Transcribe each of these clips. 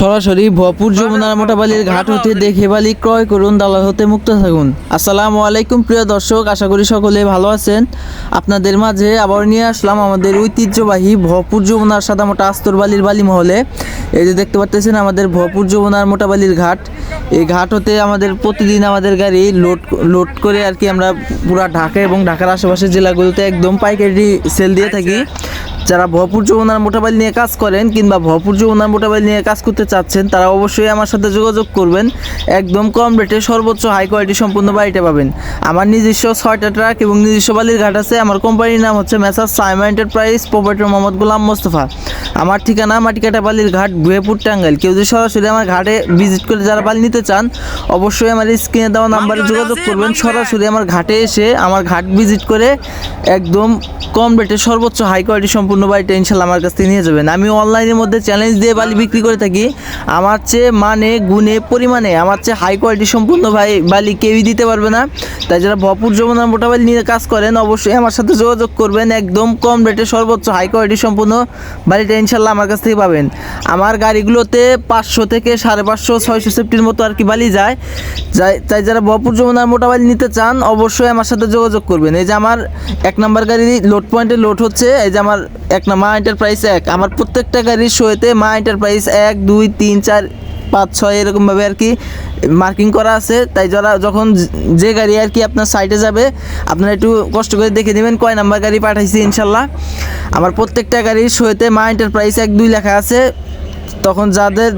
সরাসরি ভরপুর যমুনার মোটাবালির ঘাট হতে দেখে বালি ক্রয় করুন, দালাল হতে মুক্ত থাকুন। আসসালামু আলাইকুম, প্রিয় দর্শক, আশা করি সকলে ভালো আছেন। আপনাদের মাঝে আবার নিয়ে আসলাম আমাদের ঐতিহ্যবাহী ভরপুর যমুনার সাদামোটা আস্তরবালির বালি মহলে। এই যে দেখতে পাচ্ছেন আমাদের ভরপুর যমুনার মোটাবালির ঘাট। এই ঘাট হতে আমাদের প্রতিদিন আমাদের গাড়ি লোড লোড করে আর কি আমরা পুরা ঢাকা এবং ঢাকার আশেপাশের জেলাগুলোতে একদম পাইকারি সেল দিয়ে থাকি। যারা ভরপুর যমুনার মোটাবাইল নিয়ে কাজ করেন কিংবা ভরপুর যমুনার মোটাবাইল নিয়ে কাজ করতে চাচ্ছেন, তারা অবশ্যই আমার সাথে যোগাযোগ করবেন। একদম কম রেটে সর্বোচ্চ হাই কোয়ালিটি সম্পূর্ণ বাড়িটা পাবেন। আমার নিজস্ব ছয়টা ট্রাক এবং নিজস্ব বালির ঘাট আছে। আমার কোম্পানির নাম হচ্ছে messrs Saima enterprise proprietor Mohammad Golam Mostafa. আমার ঠিকানা মাটিকাটা বালির ঘাট ভুয়েপুর টাঙ্গাইল। কেউ যদি সরাসরি আমার ঘাটে ভিজিট করে যারা বালি নিতে চান অবশ্যই আমার স্ক্রিনে দেওয়া নাম্বারে যোগাযোগ করবেন। সরাসরি আমার ঘাটে এসে আমার ঘাট ভিজিট করে একদম কম রেটে সর্বোচ্চ হাই কোয়ালিটি সম্পূর্ণ বাড়িটা ইনশাল্লাহ আমার কাছ থেকে নিয়ে যাবেন। আমি অনলাইনের মধ্যে চ্যালেঞ্জ দিয়ে বালি বিক্রি করে থাকি। আমার চেয়ে মানে গুণে পরিমাণে আমার চেয়ে হাই কোয়ালিটি সম্পূর্ণ ভাই বালি কেউই দিতে পারবে না। তাই যারা ভরপুর যমুনার মোটাবাইল নিয়ে কাজ করেন অবশ্যই আমার সাথে যোগাযোগ করবেন। একদম কম রেটে সর্বোচ্চ হাই কোয়ালিটি সম্পূর্ণ বালিটা ইনশাল্লাহ আমার কাছ থেকে পাবেন। আমার গাড়িগুলোতে পাঁচশো থেকে সাড়ে পাঁচশো, ছয়শো সেফটির মতো আর কি বালি যায়। তাই যারা বহপুর যমুনার মোটা বালি নিতে চান, অবশ্যই আমার সাথে যোগাযোগ করবেন। এই যে আমার এক নম্বর গাড়ি লোড পয়েন্টে লোড হচ্ছে, এই যে আমার এক মা এন্টারপ্রাইজ এক। আমার প্রত্যেকটা গাড়ির শোয়েতে মা এন্টারপ্রাইজ এক, দুই, তিন, চার পাঁচ ছয় এরকমভাবে আর কি মার্কিং করা আছে। তাই যারা যখন যে গাড়ি আর কি আপনার সাইডে যাবে, আপনারা একটু কষ্ট করে দেখে নেবেন কয় নাম্বার গাড়ি পাঠাইছি ইনশাল্লাহ। আমার প্রত্যেকটা গাড়ির শোয়েতে মা এন্টারপ্রাইজ এক দুই লেখা আছে। তখন যাদের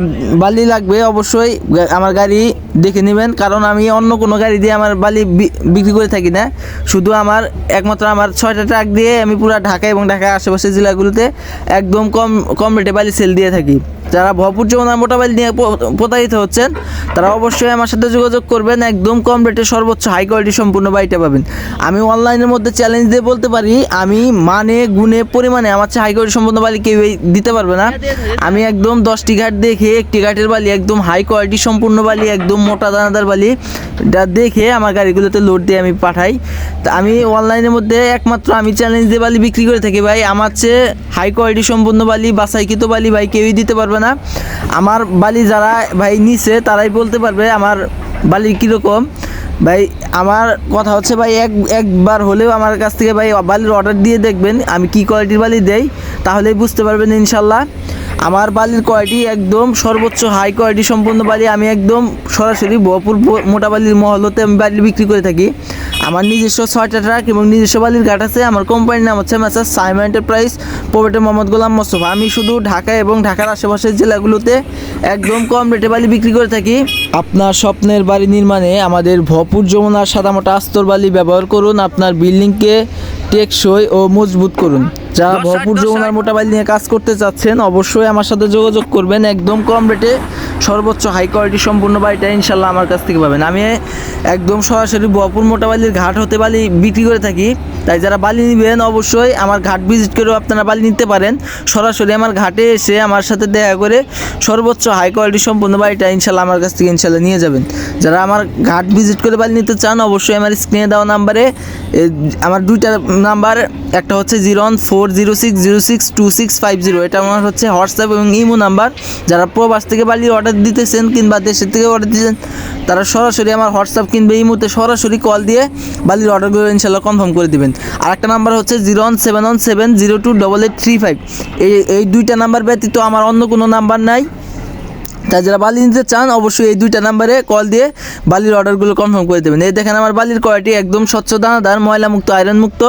বালি লাগবে অবশ্যই আমার গাড়ি দেখে নেবেন। কারণ আমি অন্য কোনো গাড়ি দিয়ে আমার বালি বিক্রি করে থাকি না। শুধু আমার একমাত্র আমার ছয়টা ট্রাক দিয়ে আমি পুরো ঢাকা এবং ঢাকার আশেপাশের জেলাগুলোতে একদম কম কম রেটে বালি সেল দিয়ে থাকি। যারা ভরপুর যমুনা মোটাবাইল নিয়ে প্রতারিত হচ্ছেন তারা অবশ্যই আমার সাথে যোগাযোগ করবেন, একদম কম রেটে সর্বোচ্চ হাই কোয়ালিটি সম্পূর্ণ বাড়িটা পাবেন। আমি অনলাইনের মধ্যে চ্যালেঞ্জ দিয়ে বলতে পারি, আমি মানে গুণে, পরিমাণে আমার চেয়ে হাই কোয়ালিটি সম্পূর্ণ বালি কেউ দিতে পারবে না। আমি একদম দশটি ঘাট দেখে, একটি ঘাটের বালি, একদম হাই কোয়ালিটি সম্পূর্ণ বালি, একদম মোটা দানাদার বালি, এটা দেখে আমার গাড়িগুলোতে লোড দিয়ে আমি পাঠাই। তা আমি অনলাইনের মধ্যে একমাত্র আমি চ্যালেঞ্জ দিয়ে বালি বিক্রি করে থাকি ভাই। আমার চেয়ে হাই কোয়ালিটি সম্পূর্ণ বালি বাসাইকৃত বালি ভাই কেউই দিতে পারবে না। আমার বালি যারা ভাই নিছে, তারাই বলতে পারবে আমার বালি কীরকম। ভাই, আমার কথা হচ্ছে ভাই, এক, একবার হলেও আমার কাছ থেকে ভাই বালির অর্ডার দিয়ে দেখবেন, আমি কি কোয়ালিটির বালি দেই, তাহলেই বুঝতে পারবেন ইনশাল্লাহ। আমার বালির কোয়ালিটি একদম সর্বোচ্চ হাই কোয়ালিটি সম্পূর্ণ বালি, আমি একদম সরাসরি ভরপুর মোটা বালির মহল হতে আমি বালি বিক্রি করে থাকি। আমার নিজস্ব ছয়টা ট্রাক এবং নিজস্ব বালির ঘাট আছে। আমার কোম্পানির নাম হচ্ছে messrs Saima enterprise proprietor Mohammad Golam Mostafa. আমি শুধু ঢাকা এবং ঢাকার আশেপাশের জেলাগুলোতে একদম কম রেটে বালি বিক্রি করে থাকি। আপনার স্বপ্নের বাড়ি নির্মাণে আমাদের ভরপুর যমুনার সাদামাটা আস্তর বালি ব্যবহার করুন। আপনার বিল্ডিংকে টেকসই ও মজবুত করুন। যারা ভরপুর যমুনার মোটা বালি নিয়ে কাজ করতে চাচ্ছেন অবশ্যই আমার সাথে যোগাযোগ করবেন। একদম কম রেটে সর্বোচ্চ হাই কোয়ালিটি সম্পূর্ণ বালিটা ইনশাল্লাহ আমার কাছ থেকে পাবেন। আমি একদম সরাসরি ভরপুর মোটা বালির ঘাট হতে বালি বিক্রি করে থাকি। তাই যারা বালি নেবেন, অবশ্যই আমার ঘাট ভিজিট করেও আপনারা বালি নিতে পারেন। সরাসরি আমার ঘাটে এসে আমার সাথে দেখা করে সর্বোচ্চ হাই কোয়ালিটি সম্পূর্ণ বালিটা ইনশাল্লাহ আমার কাছ থেকে ইনশাল্লাহ নিয়ে যাবেন। যারা আমার ঘাট ভিজিট করে বালি নিতে চান, অবশ্যই আমার স্ক্রিনে দেওয়া নাম্বারে আমার দুইটা নাম্বার একটা হচ্ছে zero one four zero six zero six two six five zero এটা আমার হচ্ছে হোয়াটসঅ্যাপ এবং ইমো নাম্বার যারা প্রবাস থেকে বালি অর্ডার দিতেছেন কিংবা দেশের থেকে অর্ডার দিতেছেন, তারা সরাসরি আমার হোয়াটসঅ্যাপ কিনবে এই মুহূর্তে সরাসরি কল দিয়ে বালির অর্ডারগুলো ইনশাল্লাহ কনফার্ম করে দেবেন। আর একটা নাম্বার হচ্ছে zero one seven one seven zero two double eight three five এই এই দুইটা নাম্বার ব্যতীত আমার অন্য কোনো নাম্বার নাই। তাই যারা বালি নিতে চান, অবশ্যই এই দুইটা নাম্বারে কল দিয়ে বালির অর্ডারগুলো কনফার্ম করে দেবেন। এই দেখেন, আমার বালির কোয়ালিটি একদম স্বচ্ছ দানাদার ময়লা মুক্ত আয়রন মুক্ত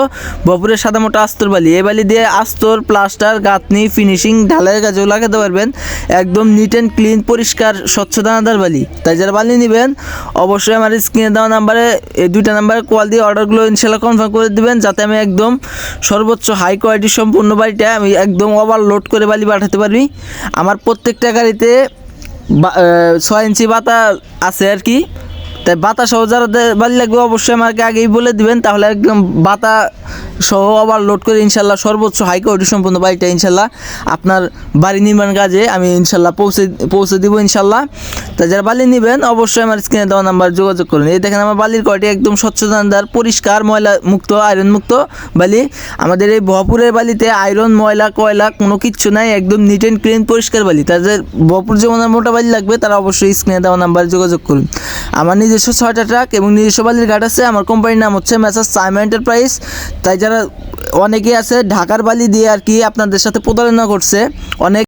ভপুরের সাদা মোটা আস্তর বালি। এই বালি দিয়ে আস্তর প্লাস্টার গাঁথনি ফিনিশিং ঢালাইয়ের কাজেও লাগাতে পারবেন। একদম নিট অ্যান্ড ক্লিন পরিষ্কার, স্বচ্ছ দানাদার বালি। তাই যারা বালি নেবেন, অবশ্যই আমার স্ক্রিনে দেওয়া নাম্বারে এই দুইটা নাম্বারে কল দিয়ে অর্ডারগুলো ইনশাল্লাহ কনফার্ম করে দেবেন, যাতে আমি একদম সর্বোচ্চ হাই কোয়ালিটি সম্পূর্ণ বালিটা আমি একদম ওভারলোড করে বালি পাঠাতে পারি। আমার প্রত্যেকটা গাড়িতে ছয় ইঞ্চি বাতা আছে আর কি। তাই বাতা যারা বাড়ি লাগবে অবশ্যই আমাকে আগেই বলে দিবেন, তাহলে একদম বাতা সহ আবার লোড করে ইনশাল্লাহ সর্বোচ্চ হাই কোয়ালিটি সম্পূর্ণ বাড়িটা ইনশাল্লাহ আপনার বাড়ি নির্মাণ কাজে আমি ইনশাল্লাহ পৌঁছে পৌঁছে দিব ইনশাল্লাহ। তা যারা বালি নেবেন, অবশ্যই আমার স্ক্রিনে দেওয়া নাম্বার যোগাযোগ করুন। এই দেখেন আমার বালির কোয়ালিটি একদম স্বচ্ছতার পরিষ্কার, ময়লা মুক্ত আয়রন মুক্ত বালি। আমাদের এই ভপুরের বালিতে আয়রন ময়লা, কয়লা কোনো কিচ্ছু নাই, একদম নিট অ্যান্ড ক্লিন পরিষ্কার বালি। তাদের ভপুর যেমন মোটা বালি লাগবে, তারা অবশ্যই স্ক্রিনে দেওয়া নাম্বার যোগাযোগ করুন। আমার নিজস্ব ছয়টা ট্রাক এবং নিজস্ব বালির ঘাট আছে। আমার কোম্পানির নাম হচ্ছে মেসার সাইমা এন্টারপ্রাইজ তাই যারা অনেকে আছে ঢাকার বালি দিয়ে আর কি আপনাদের সাথে প্রতারণা করছে অনেক